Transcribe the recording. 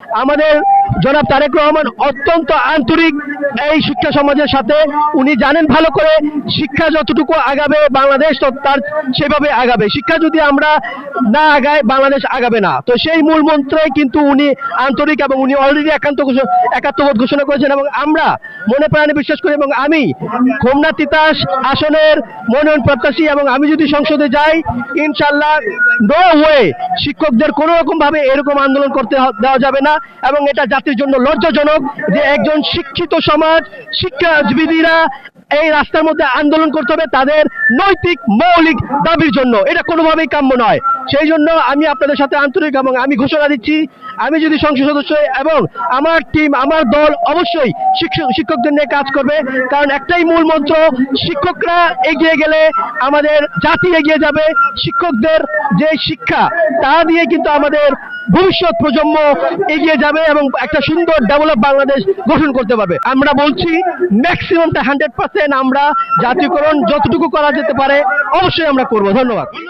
আমাদের জনাব তারেক রহমান অত্যন্ত আন্তরিক এই শিক্ষা সমাজের সাথে। উনি জানেন ভালো করে শিক্ষা যতটুকু আগাবে বাংলাদেশ তার সেভাবে আগাবে। শিক্ষা যদি আমরা না আগাই, বাংলাদেশ আগাবে না। তো সেই মূল মন্ত্রে কিন্তু উনি আন্তরিক এবং উনি অলরেডি একান্ত একাত্মবোধ ঘোষণা করেছেন এবং আমরা মনে প্রাণে বিশ্বাস করি এবং আমি খুলনা তিতাস আসনের মনোনয়ন প্রত্যাশী এবং আমি যদি সংসদে যাই ইনশাল্লাহ নো ওয়ে শিক্ষকদের কোনো রকম ভাবে এরকম আন্দোলন করতে দেওয়া যাবে না এবং এটা জাতির জন্য লজ্জাজনক যে একজন শিক্ষিত সমাজ শিক্ষাজীবীরা এই রাস্তার মধ্যে আন্দোলন করতে হবে তাদের নৈতিক, মৌলিক দাবির জন্য। এটা কোনোভাবেই কাম্য নয়। সেই জন্য আমি আপনাদের সাথে আন্তরিক এবং আমি ঘোষণা দিচ্ছি, আমি যদি সংসদ সদস্য এবং আমার টিম আমার দল অবশ্যই শিক্ষক, শিক্ষকদের নিয়ে কাজ করবে। কারণ একটাই মূল মন্ত্র, শিক্ষকরা এগিয়ে গেলে আমাদের জাতি এগিয়ে যাবে। শিক্ষকদের যে শিক্ষা, তা দিয়ে কিন্তু আমাদের ভবিষ্যৎ প্রজন্ম এগিয়ে যাবে এবং একটা সুন্দর ডেভেলপ বাংলাদেশ গঠন করতে পারবে। আমরা বলছি ম্যাক্সিমামটা হান্ড্রেড পার্সেন্ট আমরা জাতীয়করণ যতটুকু করা যেতে পারে অবশ্যই আমরা করব। ধন্যবাদ।